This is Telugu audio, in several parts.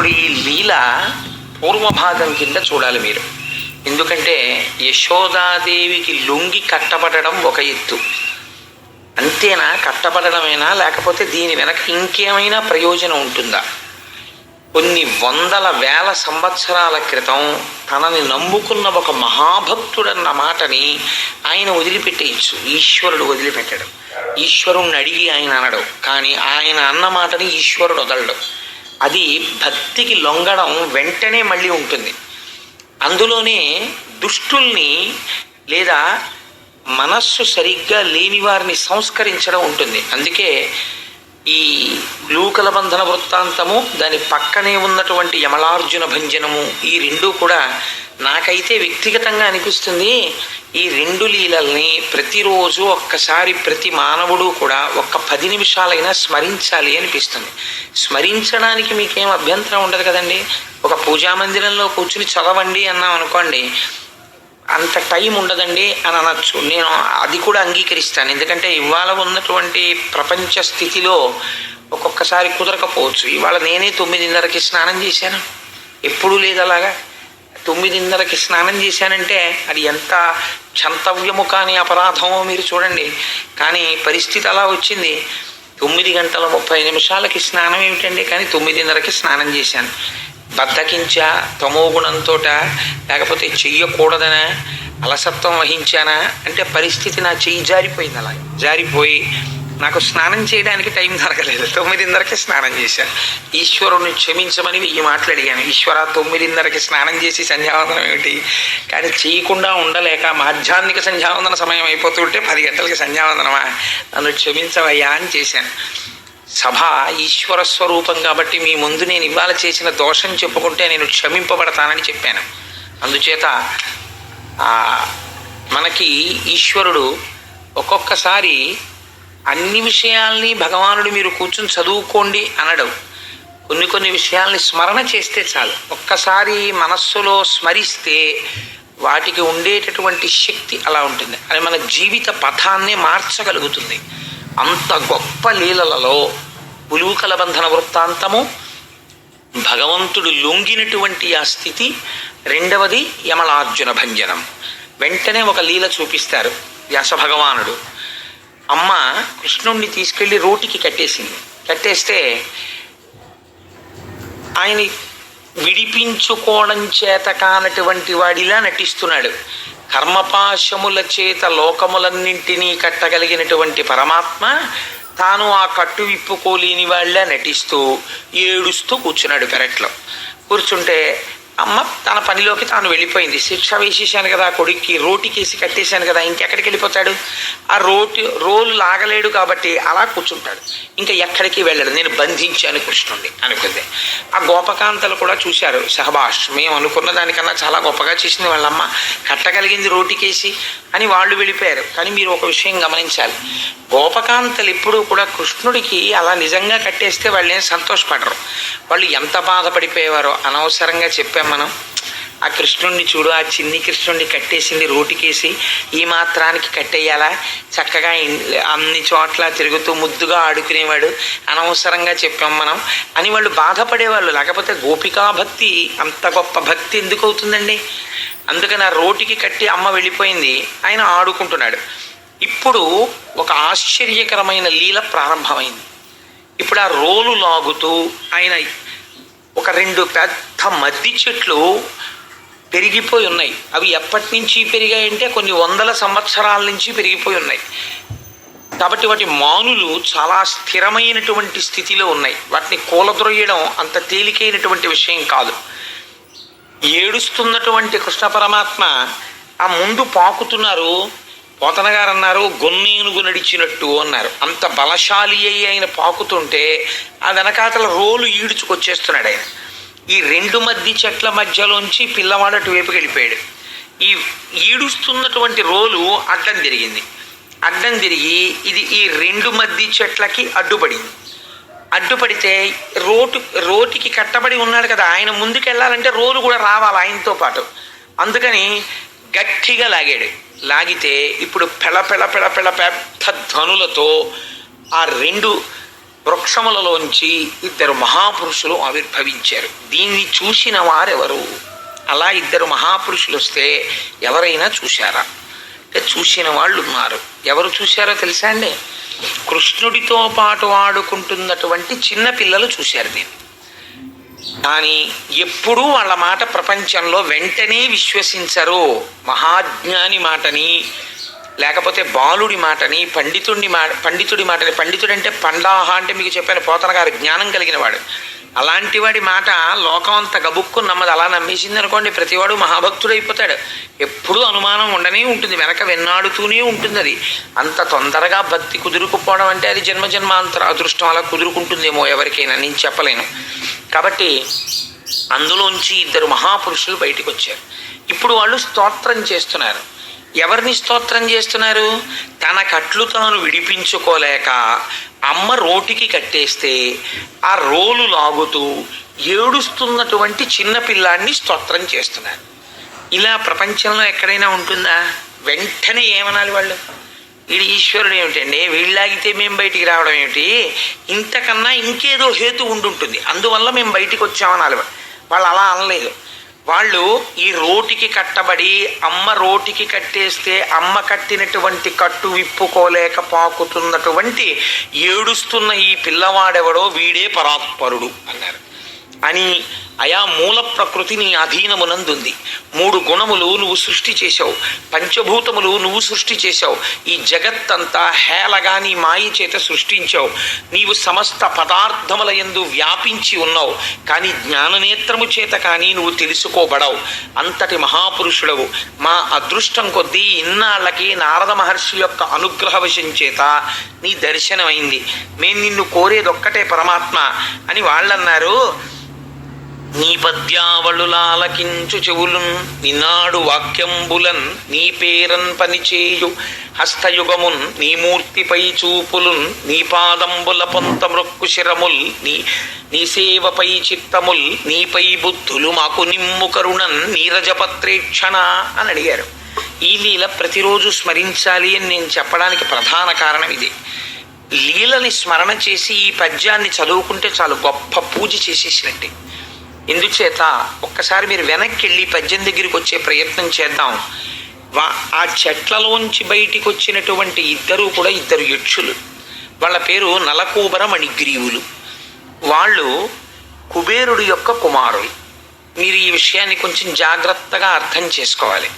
ఇప్పుడు ఈ లీల పూర్వభాగం కింద చూడాలి మీరు. ఎందుకంటే యశోదాదేవికి లొంగి కట్టబడడం ఒక ఎత్తు. అంతేనా? కట్టబడడమేనా? లేకపోతే దీని వెనక ఇంకేమైనా ప్రయోజనం ఉంటుందా? కొన్ని వందల వేల సంవత్సరాల క్రితం తనని నమ్ముకున్న ఒక మహాభక్తుడన్న మాటని ఆయన వదిలిపెట్టేయచ్చు ఈశ్వరుడు వదిలిపెట్టడం. ఈశ్వరుణ్ణి అడిగి ఆయన అనడం. కానీ ఆయన అన్న మాటని ఈశ్వరుడు వదలడం. అది భక్తికి లొంగడం వెంటనే మళ్ళీ ఉంటుంది. అందులోనే దుష్టుల్ని లేదా మనస్సు సరిగ్గా లేని వారిని సంస్కరించడం ఉంటుంది. అందుకే ఈ లూకల బంధన వృత్తాంతము దాని పక్కనే ఉన్నటువంటి యమలార్జున భంజనము ఈ రెండు కూడా నాకైతే వ్యక్తిగతంగా అనిపిస్తుంది. ఈ రెండు లీలల్ని ప్రతిరోజు ఒక్కసారి ప్రతి మానవుడు కూడా ఒక్క పది నిమిషాలైనా స్మరించాలి అనిపిస్తుంది. స్మరించడానికి మీకేం అభ్యంతరం ఉండదు కదండి? ఒక పూజా మందిరంలో కూర్చుని చదవండి అన్నాం అనుకోండి అంత టైం ఉండదండి అని అనొచ్చు. నేను అది కూడా అంగీకరిస్తాను. ఎందుకంటే ఇవాళ ఉన్నటువంటి ప్రపంచ స్థితిలో ఒక్కొక్కసారి కుదరకపోవచ్చు. ఇవాళ నేనే తొమ్మిదిన్నరకి స్నానం చేశాను. ఎప్పుడూ లేదు అలాగా. తొమ్మిదిన్నరకి స్నానం చేశానంటే అది ఎంత క్షంతవ్యము కాని అపరాధమో మీరు చూడండి. కానీ పరిస్థితి అలా వచ్చింది. తొమ్మిది గంటల ముప్పై నిమిషాలకి స్నానం ఏమిటండి? కానీ తొమ్మిదిన్నరకి స్నానం చేశాను. బద్దకించా తమో గుణంతో లేకపోతే చెయ్యకూడదనా అలసత్వం వహించానా అంటే పరిస్థితి నా చెయ్యి జారిపోయింది అలా జారిపోయి నాకు స్నానం చేయడానికి టైం దొరకలేదు. తొమ్మిదిన్నరకి స్నానం చేశాను ఈశ్వరుని క్షమించమని వెయ్యి మాటలు అడిగాను. ఈశ్వర తొమ్మిదిన్నరకి స్నానం చేసి సంధ్యావందనం ఏమిటి? కానీ చేయకుండా ఉండలేక మాధ్యాహ్నిక సంధ్యావందన సమయం అయిపోతుంటే పది గంటలకి సంధ్యావందనమా? నన్ను క్షమించవయ్యా అని చేశాను. సభ ఈశ్వర స్వరూపం కాబట్టి మీ ముందు నేను ఇవాళ చేసిన దోషం చెప్పుకుంటే నేను క్షమింపబడతానని చెప్పాను. అందుచేత మనకి ఈశ్వరుడు ఒక్కొక్కసారి అన్ని విషయాల్ని భగవానుడు మీరు కూర్చుని చదువుకోండి అనడం. కొన్ని కొన్ని విషయాల్ని స్మరణ చేస్తే చాలు. ఒక్కసారి మనస్సులో స్మరిస్తే వాటికి ఉండేటటువంటి శక్తి అలా ఉంటుంది. అది మన జీవిత పథాన్ని మార్చగలుగుతుంది. అంత గొప్ప లీలలలో పులువుకల బంధన వృత్తాంతము భగవంతుడు లొంగినటువంటి ఆ స్థితి రెండవది యమలార్జున భంజనం. వెంటనే ఒక లీల చూపిస్తారు వ్యాస భగవానుడు. అమ్మ కృష్ణుణ్ణి తీసుకెళ్ళి రోటికి కట్టేసింది. కట్టేస్తే ఆయన విడిపించుకోవడం చేత కానటువంటి వాడిలా నటిస్తున్నాడు. కర్మపాశముల చేత లోకములన్నింటినీ కట్టగలిగినటువంటి పరమాత్మ తాను ఆ కట్టు విప్పుకోలేని వాళ్ళ నటిస్తూ ఏడుస్తూ కూర్చున్నాడు పెరట్లో. కూర్చుంటే అమ్మ తన పనిలోకి తాను వెళ్ళిపోయింది. శిక్ష వేసేసాను కదా ఆ కొడుక్కి రోటికేసి కట్టేశాను కదా ఇంకెక్కడికి వెళ్ళిపోతాడు? ఆ రోటి రోలు లాగలేడు కాబట్టి అలా కూర్చుంటాడు. ఇంకా ఎక్కడికి వెళ్ళడు. నేను బంధించాను కృష్ణుణ్ణి అనుకుంది. ఆ గోపకాంతలు కూడా చూశారు. సహబాష్ మేము అనుకున్న దానికన్నా చాలా గొప్పగా చేసింది వాళ్ళమ్మ. కట్టగలిగింది రోటికేసి అని వాళ్ళు వెళ్ళిపోయారు. కానీ మీరు ఒక విషయం గమనించాలి. గోపకాంతలు ఎప్పుడూ కూడా కృష్ణుడికి అలా నిజంగా కట్టేస్తే వాళ్ళు ఏం సంతోషపడరు. వాళ్ళు ఎంత బాధపడిపోయేవారో అనవసరంగా చెప్పాం. మనం. ఆ కృష్ణుణ్ణి చూడు ఆ చిన్ని కృష్ణుణ్ణి కట్టేసింది రోటికేసి ఈ మాత్రానికి కట్టేయాలా? చక్కగా అన్ని చోట్ల తిరుగుతూ ముద్దుగా ఆడుకునేవాడు. అనవసరంగా చెప్పాం మనం. అని వాళ్ళు బాధపడేవాళ్ళు. లేకపోతే గోపికా భక్తి అంత గొప్ప భక్తి ఎందుకు అవుతుందండి? అందుకని ఆ రోటికి కట్టి అమ్మ వెళ్ళిపోయింది. ఆయన ఆడుకుంటున్నాడు. ఇప్పుడు ఒక ఆశ్చర్యకరమైన లీల ప్రారంభమైంది. ఇప్పుడు ఆ రోలు లాగుతూ ఆయన ఒక రెండు పెద్ద మద్ది చెట్లు పెరిగిపోయి ఉన్నాయి. అవి ఎప్పటి నుంచి పెరిగాయంటే కొన్ని వందల సంవత్సరాల నుంచి పెరిగిపోయి ఉన్నాయి. కాబట్టి వాటి మానులు చాలా స్థిరమైనటువంటి స్థితిలో ఉన్నాయి. వాటిని కూలద్రొయ్యడం అంత తేలికైనటువంటి విషయం కాదు. ఏడుస్తున్నటువంటి కృష్ణ పరమాత్మ ఆ ముందు పాకుతున్నారు. పోతన గారు అన్నారు గొన్నేనుగు నడిచినట్టు అన్నారు. అంత బలశాలి అయి ఆయన పాకుతుంటే ఆ వెనకాతల రోలు ఈడ్చుకొచ్చేస్తున్నాడు ఆయన. ఈ రెండు మధ్య చెట్ల మధ్యలోంచి పిల్లవాడు అటువైపుకి వెళ్ళిపోయాడు. ఈ ఈడుస్తున్నటువంటి రోలు అడ్డం తిరిగింది. అడ్డం తిరిగి ఇది ఈ రెండు మధ్య చెట్లకి అడ్డుపడింది. అడ్డుపడితే రోటు రోటికి కట్టబడి ఉన్నాడు కదా ఆయన ముందుకు వెళ్ళాలంటే రోలు కూడా రావాలి ఆయనతో పాటు. అందుకని గట్టిగా లాగాడు. లాగితే ఇప్పుడు పెళ పెళ పెళ పెళ పెద్ద ధనులతో ఆ రెండు వృక్షములలోంచి ఇద్దరు మహాపురుషులు ఆవిర్భవించారు. దీన్ని చూసిన వారెవరు? అలా ఇద్దరు మహాపురుషులు వస్తే ఎవరైనా చూశారా? అంటే చూసిన వాళ్ళు ఉన్నారు. ఎవరు చూశారో తెలుసా అండి? కృష్ణుడితో పాటు ఆడుకుంటున్నటువంటి చిన్నపిల్లలు చూశారు దీన్ని. కానీ ఎప్పుడూ వాళ్ళ మాట ప్రపంచంలో వెంటనే విశ్వసించరు. మహాజ్ఞాని మాటని లేకపోతే బాలుడి మాటని పండితుడి మాట పండితుడి మాటని పండితుడు అంటే పండాహ అంటే మీకు చెప్పాను పోతన గారు జ్ఞానం కలిగిన వాడు. అలాంటి వాడి మాట లోకం అంత గబుక్కు నమ్మదు. అలా నమ్మేసింది అనుకోండి ప్రతివాడు మహాభక్తుడు అయిపోతాడు ఎప్పుడూ అనుమానం ఉండనే ఉంటుంది. వెనక వెన్నాడుతూనే ఉంటుంది అది. అంత తొందరగా భక్తి కుదురుకుపోవడం అంటే అది జన్మ జన్మాంతర అదృష్టం అలా కుదురుకుంటుందేమో ఎవరికైనా. నేను చెప్పలేను. కాబట్టి అందులోంచి ఇద్దరు మహాపురుషులు బయటకు వచ్చారు ఇప్పుడు వాళ్ళు స్తోత్రం చేస్తున్నారు. ఎవరిని స్తోత్రం చేస్తున్నారు? తన కట్లు తాను విడిపించుకోలేక అమ్మ రోటికి కట్టేస్తే ఆ రోలు లాగుతూ ఏడుస్తున్నటువంటి చిన్నపిల్లాన్ని స్తోత్రం చేస్తున్నారు. ఇలా ప్రపంచంలో ఎక్కడైనా ఉంటుందా? వెంటనే ఏమనాలి వాళ్ళు? వీడు ఈశ్వరుడు ఏమిటండి? వీళ్ళాగితే మేము బయటికి రావడం ఏమిటి? ఇంతకన్నా ఇంకేదో హేతు ఉండుంటుంది. అందువల్ల మేము బయటికి వచ్చామనాలి వాళ్ళు అలా అనలేదు. వాళ్ళు ఈ రోటికి కట్టబడి అమ్మ రోటికి కట్టేస్తే అమ్మ కట్టినటువంటి కట్టు విప్పుకోలేక పాకుతున్నటువంటి ఏడుస్తున్న ఈ పిల్లవాడెవడో వీడే పరాత్పరుడు అన్నారు. అని అయా మూల ప్రకృతి నీ అధీనమునందుంది. మూడు గుణములు నువ్వు సృష్టి చేశావు. పంచభూతములు నువ్వు సృష్టి చేశావు. ఈ జగత్తంతా హేళగా నీ మాయ చేత సృష్టించావు. నీవు సమస్త పదార్థముల యందు వ్యాపించి ఉన్నావు. కానీ జ్ఞాననేత్రము చేత కానీ నువ్వు తెలుసుకోబడవు. అంతటి మహాపురుషుడవు. మా అదృష్టం కొద్దీ ఇన్నాళ్ళకి నారద మహర్షి యొక్క అనుగ్రహవశం చేత నీ దర్శనమైంది. మేము నిన్ను కోరేదొక్కటే పరమాత్మ అని వాళ్ళన్నారు. నీ పద్యావళులాలకించు చెవులున్ నినాడు వాక్యంబులన్ నీ పేరన్ పనిచేయు హస్తయుగమున్ నీ మూర్తిపై చూపులున్ నీ పాదంబుల పొంత మృక్కు శిరముల్ నీ నీ సేవపై చిత్తముల్ నీపై బుద్ధులు మాకు నిమ్ము కరుణన్ నీరజపత్రేక్షణ అని అడిగారు. ఈ లీల ప్రతిరోజు స్మరించాలి అని నేను చెప్పడానికి ప్రధాన కారణం ఇది. లీలని స్మరణ చేసి ఈ పద్యాన్ని చదువుకుంటే చాలు గొప్ప పూజ చేసేసినట్టే. ఎందుచేత ఒక్కసారి మీరు వెనక్కి వెళ్ళి పద్యం దగ్గరికి వచ్చే ప్రయత్నం చేద్దాం. వా- ఆ చెట్లలోంచి బయటికి వచ్చినటువంటి ఇద్దరు కూడా ఇద్దరు యక్షులు. వాళ్ళ పేరు నలకూబర మణిగ్రీవులు వాళ్ళు కుబేరుడు యొక్క కుమారులు. మీరు ఈ విషయాన్ని కొంచెం జాగ్రత్తగా అర్థం చేసుకోవాలి.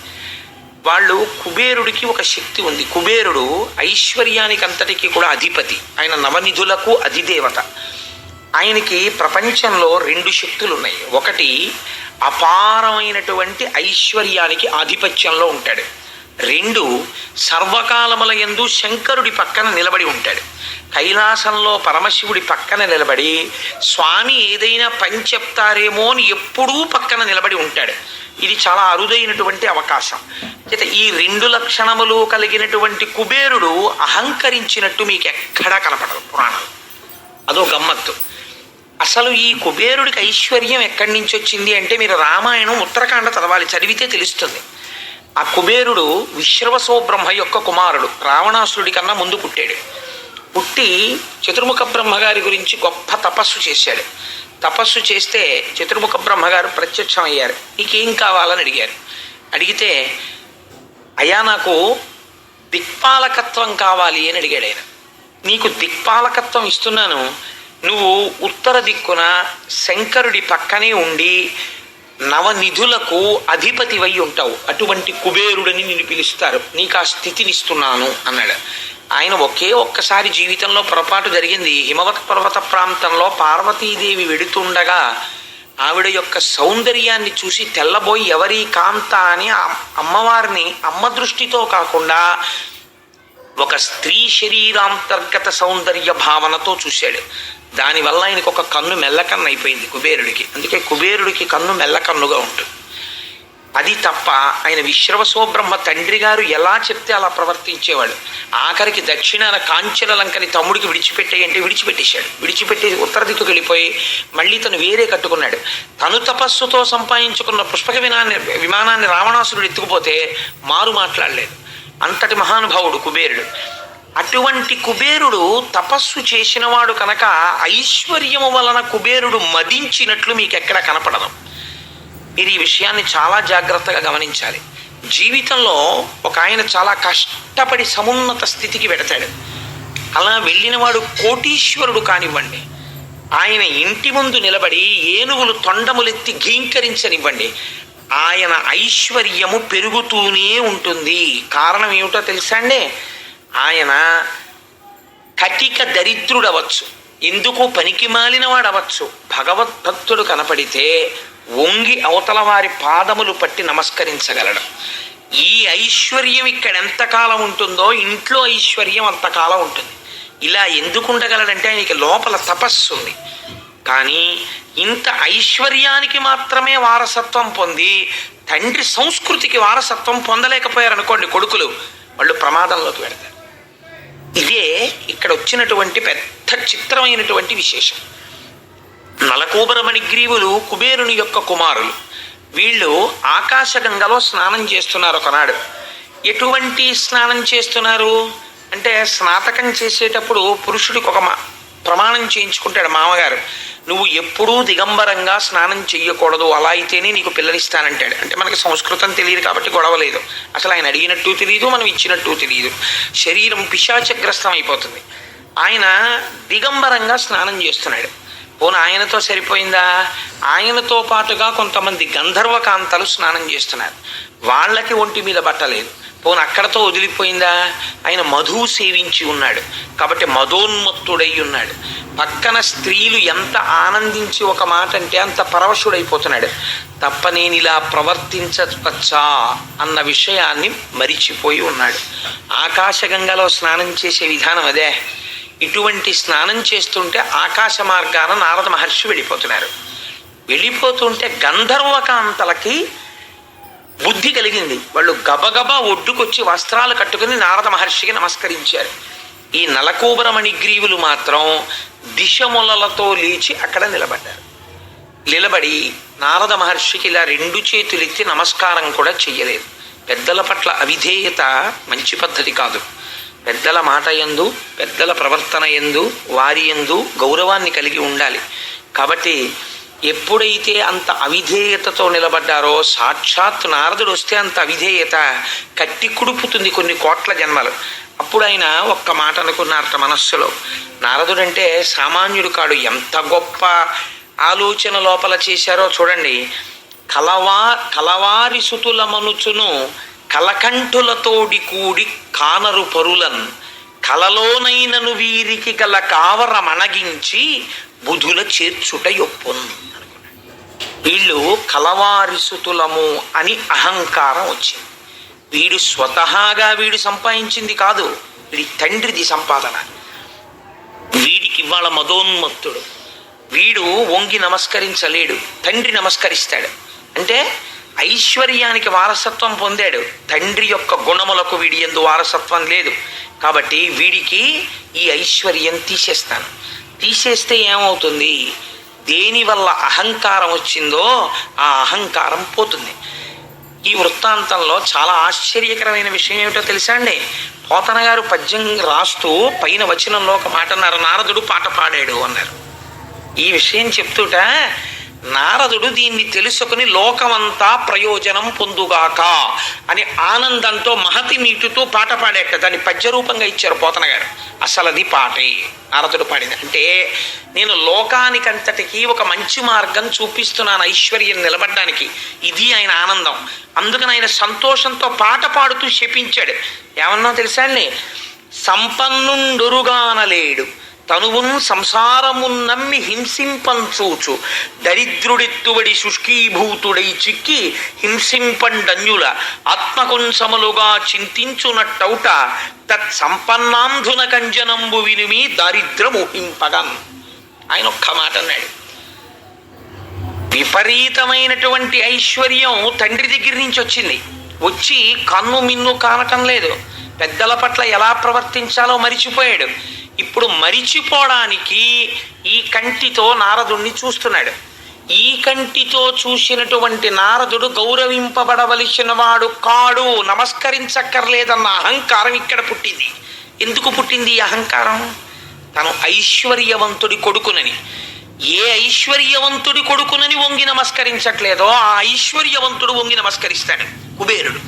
వాళ్ళు కుబేరుడికి ఒక శక్తి ఉంది. కుబేరుడు ఐశ్వర్యానికి అంతటికి కూడా అధిపతి. ఆయన నవనిధులకు అధిదేవత. ఆయనకి ప్రపంచంలో రెండు శక్తులు ఉన్నాయి ఒకటి అపారమైనటువంటి ఐశ్వర్యానికి ఆధిపత్యంలో ఉంటాడు. రెండు సర్వకాలముల యందు శంకరుడి పక్కన నిలబడి ఉంటాడు. కైలాసంలో పరమశివుడి పక్కన నిలబడి స్వామి ఏదైనా పని చెప్తారేమో అని ఎప్పుడూ పక్కన నిలబడి ఉంటాడు. ఇది చాలా అరుదైనటువంటి అవకాశం. అయితే ఈ రెండు లక్షణములు కలిగినటువంటి కుబేరుడు అహంకరించినట్టు మీకు ఎక్కడా కనపడదు పురాణాలు. అదో గమ్మత్తు. అసలు ఈ కుబేరుడికి ఐశ్వర్యం ఎక్కడి నుంచి వచ్చింది అంటే మీరు రామాయణం ఉత్తరకాండ చదవాలి చదివితే తెలుస్తుంది. ఆ కుబేరుడు విశ్రవసో బ్రహ్మ యొక్క కుమారుడు రావణాసురుడి కన్నా ముందు పుట్టాడు. పుట్టి చతుర్ముఖ బ్రహ్మగారి గురించి గొప్ప తపస్సు చేశాడు. తపస్సు చేస్తే చతుర్ముఖ బ్రహ్మగారు ప్రత్యక్షమయ్యారు. నీకేం కావాలని అడిగారు. అడిగితే అయ్యా నాకు దిక్పాలకత్వం కావాలి అని అడిగాడు ఆయన. నీకు దిక్పాలకత్వం ఇస్తున్నాను. నువ్వు ఉత్తర దిక్కున శంకరుడి పక్కనే ఉండి నవనిధులకు అధిపతివై ఉంటావు. అటువంటి కుబేరుడని నిన్ను పిలుస్తారు. నీకు ఆ స్థితినిస్తున్నాను అన్నాడు. ఆయన ఒకే ఒక్కసారి జీవితంలో పొరపాటు జరిగింది. హిమవత్ పర్వత ప్రాంతంలో పార్వతీదేవి వెడుతుండగా ఆవిడ యొక్క సౌందర్యాన్ని చూసి తెల్లబోయి ఎవరి కాంత అని అమ్మవారిని అమ్మ దృష్టితో కాకుండా ఒక స్త్రీ శరీరాంతర్గత సౌందర్య భావనతో చూశాడు. దానివల్ల ఆయనకు ఒక కన్ను మెల్లకన్ను అయిపోయింది కుబేరుడికి. అందుకే కుబేరుడికి కన్ను మెల్లకన్నుగా ఉంటుంది. అది తప్ప ఆయన విశ్వసోబ్రహ్మ తండ్రి గారు ఎలా చెప్తే అలా ప్రవర్తించేవాడు? ఆఖరికి దక్షిణాన కాంచన లంకని తమ్ముడికి విడిచిపెట్టేయంటే విడిచిపెట్టేశాడు. విడిచిపెట్టి ఉత్తర దిక్కుకు వెళ్ళిపోయి మళ్ళీ తను వేరే కట్టుకున్నాడు. తను తపస్సుతో సంపాదించుకున్న పుష్పక విమానాన్ని విమానాన్ని రావణాసురుడు ఎత్తుకుపోతే మారు మాట్లాడలేదు. అంతటి మహానుభావుడు కుబేరుడు. అటువంటి కుబేరుడు తపస్సు చేసినవాడు కనుక ఐశ్వర్యము వలన కుబేరుడు మదించినట్లు మీకు ఎక్కడ కనపడదు. మీరు ఈ విషయాన్ని చాలా జాగ్రత్తగా గమనించాలి. జీవితంలో ఒక ఆయన చాలా కష్టపడి సమున్నత స్థితికి వెడతాడు. అలా వెళ్ళినవాడు కోటీశ్వరుడు కానివ్వండి. ఆయన ఇంటి ముందు నిలబడి ఏనుగులు తొండములెత్తి ఘీంకరించనివ్వండి. ఆయన ఐశ్వర్యము పెరుగుతూనే ఉంటుంది. కారణం ఏమిటో తెలుసా అండి? ఆయన కటిక దరిద్రుడవచ్చు. ఎందుకు? పనికి మాలినవాడవచ్చు. భగవద్భక్తుడు కనపడితే వంగి అవతల వారి పాదములు పట్టి నమస్కరించగలడు. ఈ ఐశ్వర్యం ఇక్కడ ఎంతకాలం ఉంటుందో ఇంట్లో ఐశ్వర్యం అంతకాలం ఉంటుంది. ఇలా ఎందుకు ఉండగలడంటే ఆయనకి లోపల తపస్సు ఉంది. కానీ ఇంత ఐశ్వర్యానికి మాత్రమే వారసత్వం పొంది తండ్రి సంస్కృతికి వారసత్వం పొందలేకపోయారు అనుకోండి కొడుకులు వాళ్ళు ప్రమాదంలోకి పెడతారు ఇదే ఇక్కడ వచ్చినటువంటి పెద్ద చిత్రమైనటువంటి విశేషం. నలకూబరమణి గ్రీవులు కుబేరుని యొక్క కుమారులు. వీళ్ళు ఆకాశగంగలో స్నానం చేస్తున్నారు ఒకనాడు. ఎటువంటి స్నానం చేస్తున్నారు? అంటే స్నాతకం చేసేటప్పుడు పురుషుడికి ఒక ప్రమాణం చేయించుకుంటాడు మామగారు. నువ్వు ఎప్పుడూ దిగంబరంగా స్నానం చెయ్యకూడదు. అలా అయితేనే నీకు పిల్లనిస్తానంటాడు అంటే మనకి సంస్కృతం తెలియదు కాబట్టి గొడవ లేదు. అసలు ఆయన అడిగినట్టు తెలియదు మనం ఇచ్చినట్టు తెలియదు శరీరం పిశాచగ్రస్తం అయిపోతుంది. ఆయన దిగంబరంగా స్నానం చేస్తున్నాడు. పోను ఆయనతో సరిపోయిందా? ఆయనతో పాటుగా కొంతమంది గంధర్వ కాంతలు స్నానం చేస్తున్నారు. వాళ్ళకి ఒంటి మీద బట్టలేదు పోను అక్కడతో వదిలిపోయిందా? ఆయన మధువు సేవించి ఉన్నాడు. కాబట్టి మధోన్మత్తుడై ఉన్నాడు. పక్కన స్త్రీలు ఎంత ఆనందించి ఒక మాట అంటే అంత పరవశుడైపోతున్నాడు. తప్ప నేను ఇలా ప్రవర్తించవచ్చా అన్న విషయాన్ని మరిచిపోయి ఉన్నాడు. ఆకాశగంగలో స్నానం చేసే విధానం అదే. ఇటువంటి స్నానం చేస్తుంటే ఆకాశ మార్గాన నారద మహర్షి వెళ్ళిపోతున్నారు. వెళ్ళిపోతుంటే గంధర్వకాంతలకి బుద్ధి కలిగింది. వాళ్ళు గబగబా ఒడ్డుకొచ్చి వస్త్రాలు కట్టుకుని నారద మహర్షికి నమస్కరించారు. ఈ నలకూబర గ్రీవులు మాత్రం దిశములలతో లేచి అక్కడ నిలబడ్డారు. నిలబడి నారద మహర్షికి ఇలా రెండు చేతులెత్తి నమస్కారం కూడా చెయ్యలేదు. పెద్దల పట్ల అవిధేయత మంచి పద్ధతి కాదు. పెద్దల మాట ఎందు పెద్దల ప్రవర్తన ఎందు వారి ఎందు గౌరవాన్ని కలిగి ఉండాలి. కాబట్టి ఎప్పుడైతే అంత అవిధేయతతో నిలబడ్డారో సాక్షాత్ నారదుడు వస్తే అంత అవిధేయత కట్టి కుడుపుతుంది కొన్ని కోట్ల జన్మలు. అప్పుడు ఆయన ఒక్క మాట అనుకున్నారట మనస్సులో. నారదుడంటే సామాన్యుడు కాడు ఎంత గొప్ప ఆలోచన లోపల చేశారో చూడండి. కలవా కలవారి సుతుల మనుచును కలకంఠులతోడి కూడి కానరు పరులన్. కలలోనైనను వీరికి గల కావర మణగించి బుధుల చేర్చుట యొప్పున్ వీళ్ళు కలవారిసుతులము అని అహంకారం వచ్చింది. వీడు స్వతహాగా వీడు సంపాదించింది కాదు వీడి తండ్రిది సంపాదన. వీడికి ఇవాళ మదోన్మత్తుడు. వీడు వంగి నమస్కరించలేడు తండ్రి నమస్కరిస్తాడు. అంటే ఐశ్వర్యానికి వారసత్వం పొందాడు. తండ్రి యొక్క గుణములకు వీడి ఎందు వారసత్వం లేదు. కాబట్టి వీడికి ఈ ఐశ్వర్యం తీసేస్తాను. తీసేస్తే ఏమవుతుంది? దేనివల్ల అహంకారం వచ్చిందో ఆ అహంకారం పోతుంది. ఈ వృత్తాంతంలో చాలా ఆశ్చర్యకరమైన విషయం ఏమిటో తెలుసా అండి? పోతన గారు పద్యం రాస్తూ పైన వచనంలో ఒక మాట అన్నారు నారదుడు పాట పాడాడు అన్నారు. ఈ విషయం చెప్తూట నారదుడు దీన్ని తెలుసుకుని లోకమంతా ప్రయోజనం పొందుగాక అని ఆనందంతో మహతి మీటుతూ పాట పాడాక దాన్ని పద్యరూపంగా ఇచ్చారు పోతన గారు. అసలు అది పాటే. నారదుడు పాడింది. అంటే నేను లోకానికంతటికి ఒక మంచి మార్గం చూపిస్తున్నాను ఐశ్వర్యం నిలబడడానికి. ఇది ఆయన ఆనందం. అందుకని ఆయన సంతోషంతో పాట పాడుతూ శపించాడు. ఏమన్నా తెలుసా అండి? సంపన్నుండురుగానలేడు. తనువున్ సంసారమున్ నమ్మి హింసింపంచూచు. దరిద్రుడెత్తువడి శుష్కీభూతుడై చిక్కి హింసింపండన్యుల. ఆత్మకొంసములుగా చింతించునట్టౌట తత్ సంపన్నాంధున కంజనంబు వినిమి దారిద్రముహింపగన్ ఆయన ఒక్క మాట అన్నాడు విపరీతమైనటువంటి ఐశ్వర్యం తండ్రి దగ్గర నుంచి వచ్చింది వచ్చి కన్ను మిన్ను కానటం లేదు. పెద్దల పట్ల ఎలా ప్రవర్తించాలో మరిచిపోయాడు. ఇప్పుడు మరిచిపోవడానికి ఈ కంటితో నారదుణ్ణి చూస్తున్నాడు. ఈ కంటితో చూసినటువంటి నారదుడు గౌరవింపబడవలసిన వాడు కాడు. నమస్కరించక్కర్లేదన్న అహంకారం ఇక్కడ పుట్టింది. ఎందుకు పుట్టింది ఈ అహంకారం? తను ఐశ్వర్యవంతుడి కొడుకునని. ఏ ఐశ్వర్యవంతుడి కొడుకునని వంగి నమస్కరించట్లేదో ఆ ఐశ్వర్యవంతుడు వంగి నమస్కరిస్తాడు. కుబేరుడు.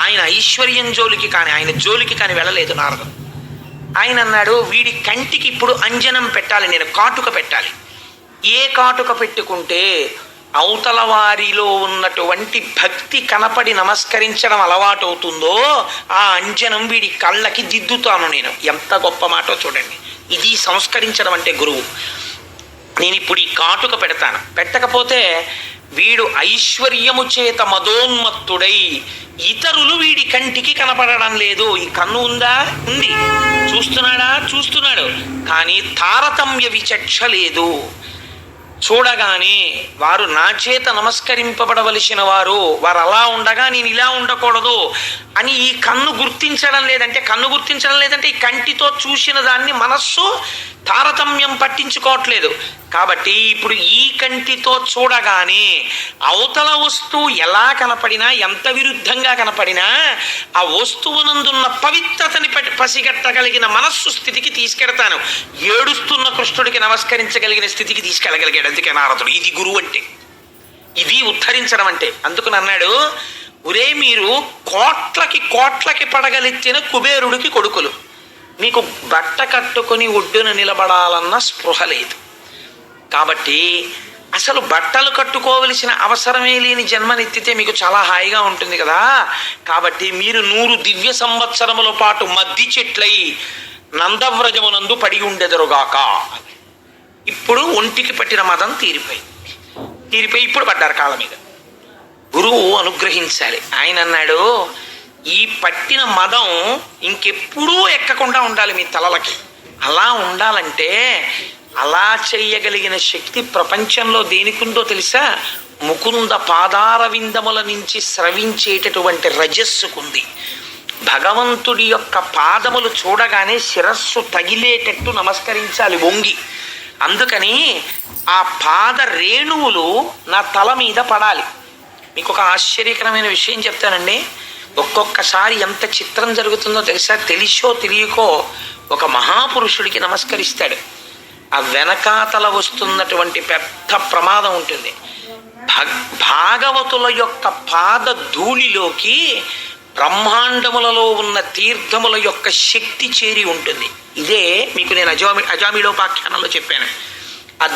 ఆయన ఐశ్వర్యం జోలికి కానీ ఆయన జోలికి కానీ వెళ్ళలేదు నారదుడు. ఆయన అన్నాడు వీడి కంటికి ఇప్పుడు అంజనం పెట్టాలి నేను కాటుక పెట్టాలి. ఏ కాటుక పెట్టుకుంటే అవతల వారిలో ఉన్నటువంటి భక్తి కనపడి నమస్కరించడం అలవాటు అవుతుందో ఆ అంజనం వీడి కళ్ళకి దిద్దుతాను నేను. ఎంత గొప్ప మాటో చూడండి. ఇది సంస్కరించడం అంటే గురువు. నేను ఇప్పుడు ఈ కాటుక పెడతాను. పెట్టకపోతే వీడు ఐశ్వర్యము చేత మదోన్మత్తుడై ఇతరులు వీడి కంటికి కనపడడం లేదు. ఈ కన్ను ఉందా? ఉంది. చూస్తున్నాడా? చూస్తున్నాడు. కానీ తారతమ్య విచక్ష లేదు. చూడగానే వారు నా చేత నమస్కరింపబడవలసిన వారు వారు అలా ఉండగా నేను ఇలా ఉండకూడదు. అని ఈ కన్ను గుర్తించడం లేదంటే కన్ను గుర్తించడం లేదంటే ఈ కంటితో చూసిన దాన్ని మనస్సు తారతమ్యం పట్టించుకోవట్లేదు. కాబట్టి ఇప్పుడు ఈ కంటితో చూడగానే అవతల వస్తువు ఎలా కనపడినా ఎంత విరుద్ధంగా కనపడినా ఆ వస్తువునందున్న పవిత్రతని పటి- పసిగట్టగలిగిన మనస్సు స్థితికి తీసుకెడతాను. ఏడుస్తున్న కృష్ణుడికి నమస్కరించగలిగిన స్థితికి తీసుకెళ్ళగలిగాడు. అందుకే నారదుడు ఇది గురువు అంటే. ఇది ఉద్ధరించడం అంటే. అందుకని అన్నాడు ఒరే మీరు కోట్లకి కోట్లకి పడగలిచ్చిన కుబేరుడికి కొడుకులు. మీకు బట్ట కట్టుకొని ఒడ్డున నిలబడాలన్న స్పృహ లేదు. కాబట్టి అసలు బట్టలు కట్టుకోవలసిన అవసరమే లేని జన్మనెత్తితే మీకు చాలా హాయిగా ఉంటుంది కదా. కాబట్టి మీరు నూరు దివ్య సంవత్సరముల పాటు మద్ది చెట్లై నందవ్రజమునందు పడి ఉండెదరుగాక. ఇప్పుడు ఒంటికి పట్టిన మదం తీరిపోయింది. తీరిపోయి ఇప్పుడు పడ్డారు కాళ్ళ మీద. గురువు అనుగ్రహించాలి. ఆయన అన్నాడు ఈ పట్టిన మదం ఇంకెప్పుడూ ఎక్కకుండా ఉండాలి మీ తలలకి. అలా ఉండాలంటే అలా చెయ్యగలిగిన శక్తి ప్రపంచంలో దేనికుందో తెలుసా? ముకుంద పాదార విందముల నుంచి స్రవించేటటువంటి రజస్సుకుంది. భగవంతుడి యొక్క పాదములు చూడగానే శిరస్సు తగిలేటట్టు నమస్కరించాలి వంగి. అందుకని ఆ పాద రేణువులు నా తల మీద పడాలి. మీకు ఒక ఆశ్చర్యకరమైన విషయం చెప్తానండి. ఒక్కొక్కసారి ఎంత చిత్రం జరుగుతుందో తెలుసా? తెలిసో తెలియకో ఒక మహాపురుషుడికి నమస్కరిస్తాడు. ఆ వెనకాతల వస్తున్నటువంటి పెద్ద ప్రమాదం ఉంటుంది. భాగవతుల యొక్క పాద ధూళిలోకి బ్రహ్మాండములలో ఉన్న తీర్థముల యొక్క శక్తి చేరి ఉంటుంది. ఇదే మీకు నేను అజామి అజామిలోపాఖ్యానంలో చెప్పాను. ఆ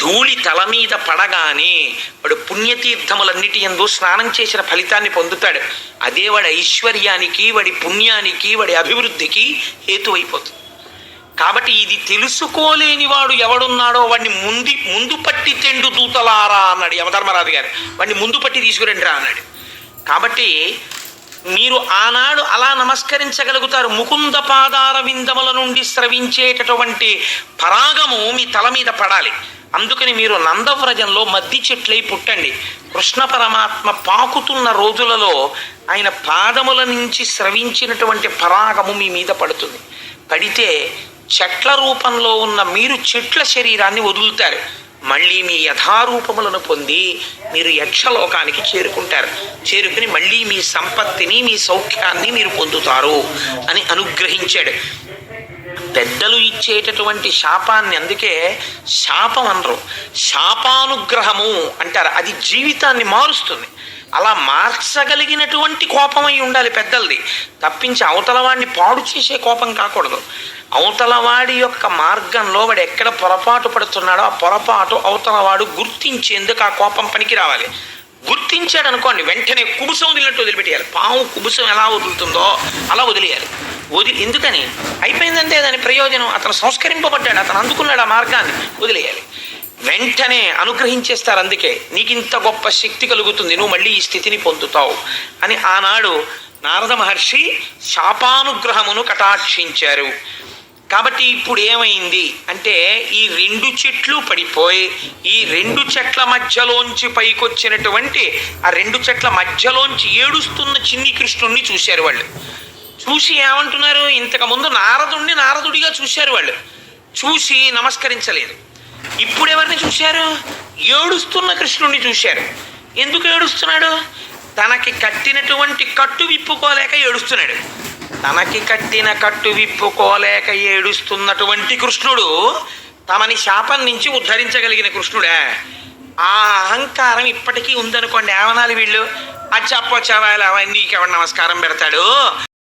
ధూళి తల మీద పడగానే వాడు పుణ్యతీర్థములన్నిటి ఎందు స్నానం చేసిన ఫలితాన్ని పొందుతాడు. అదే వాడి ఐశ్వర్యానికి వాడి పుణ్యానికి వాడి అభివృద్ధికి హేతువైపోతుంది కాబట్టి ఇది తెలుసుకోలేని వాడు ఎవడున్నాడో వాడిని ముందు ముందు పట్టి తెండు దూతలారా అన్నాడు యమధర్మరాజు గారు. వాడిని ముందు పట్టి తీసుకురండి రా అన్నాడు. కాబట్టి మీరు ఆనాడు అలా నమస్కరించగలుగుతారు. ముకుంద పాదార విందముల నుండి స్రవించేటటువంటి పరాగము మీ తల మీద పడాలి. అందుకని మీరు నందవ్రజంలో మద్ది చెట్లై పుట్టండి. కృష్ణ పరమాత్మ పాకుతున్న రోజులలో ఆయన పాదముల నుంచి స్రవించినటువంటి పరాగము మీ మీద పడుతుంది. పడితే చెట్ల రూపంలో ఉన్న మీరు చెట్ల శరీరాన్ని వదులుతారు. మళ్ళీ మీ యథారూపములను పొంది మీరు యక్షలోకానికి చేరుకుంటారు. చేరుకుని మళ్ళీ మీ సంపత్తిని మీ సౌఖ్యాన్ని మీరు పొందుతారు అని అనుగ్రహించాడు. పెద్దలు ఇచ్చేటటువంటి శాపాన్ని అందుకే శాపం అనరు. శాపానుగ్రహము అంటారు. అది జీవితాన్ని మారుస్తుంది. అలా మార్చగలిగినటువంటి కోపం అయి ఉండాలి పెద్దలది. తప్పించి అవతల వాడిని పాడు చేసే కోపం కాకూడదు. అవతల వాడి యొక్క మార్గంలో వాడు ఎక్కడ పొరపాటు పడుతున్నాడో ఆ పొరపాటు అవతల వాడు గుర్తించేందుకు ఆ కోపం పనికి రావాలి. గుర్తించాడు అనుకోండి వెంటనే కుబుసం వదిలినట్టు వదిలిపెట్టేయాలి. పాము కుబుసం ఎలా వదులుతుందో అలా వదిలేయాలి. వదిలి ఎందుకని? అయిపోయిందంటే దాని ప్రయోజనం అతను సంస్కరింపబడ్డాడు అతను అందుకున్నాడు ఆ మార్గాన్ని వదిలేయాలి. వెంటనే అనుగ్రహించేస్తారు అందుకే నీకు ఇంత గొప్ప శక్తి కలుగుతుంది నువ్వు మళ్ళీ ఈ స్థితిని పొందుతావు అని ఆనాడు నారద మహర్షి శాపానుగ్రహమును కటాక్షించారు. కాబట్టి ఇప్పుడు ఏమైంది అంటే ఈ రెండు చెట్లు పడిపోయి ఈ రెండు చెట్ల మధ్యలోంచి పైకొచ్చినటువంటి ఆ రెండు చెట్ల మధ్యలోంచి ఏడుస్తున్న చిన్ని కృష్ణుణ్ణి చూశారు వాళ్ళు. చూసి ఏమంటున్నారు? ఇంతకుముందు నారదుణ్ణి నారదుడిగా చూశారు వాళ్ళు. చూసి నమస్కరించలేదు. ఇప్పుడు ఎవరిని చూశారు? ఏడుస్తున్న కృష్ణుణ్ణి చూశారు. ఎందుకు ఏడుస్తున్నాడు? తనకి కట్టినటువంటి కట్టు విప్పుకోలేక ఏడుస్తున్నాడు. తనకి కట్టిన కట్టు విప్పుకోలేక ఏడుస్తున్నటువంటి కృష్ణుడు తమని శాపం నుంచి ఉద్ధరించగలిగిన కృష్ణుడే. ఆ అహంకారం ఇప్పటికీ ఉందనుకోండి ఏమనాలి వీళ్ళు? అచ్చప్పొచ్చావా నీకెవడు నమస్కారం పెడతాడు?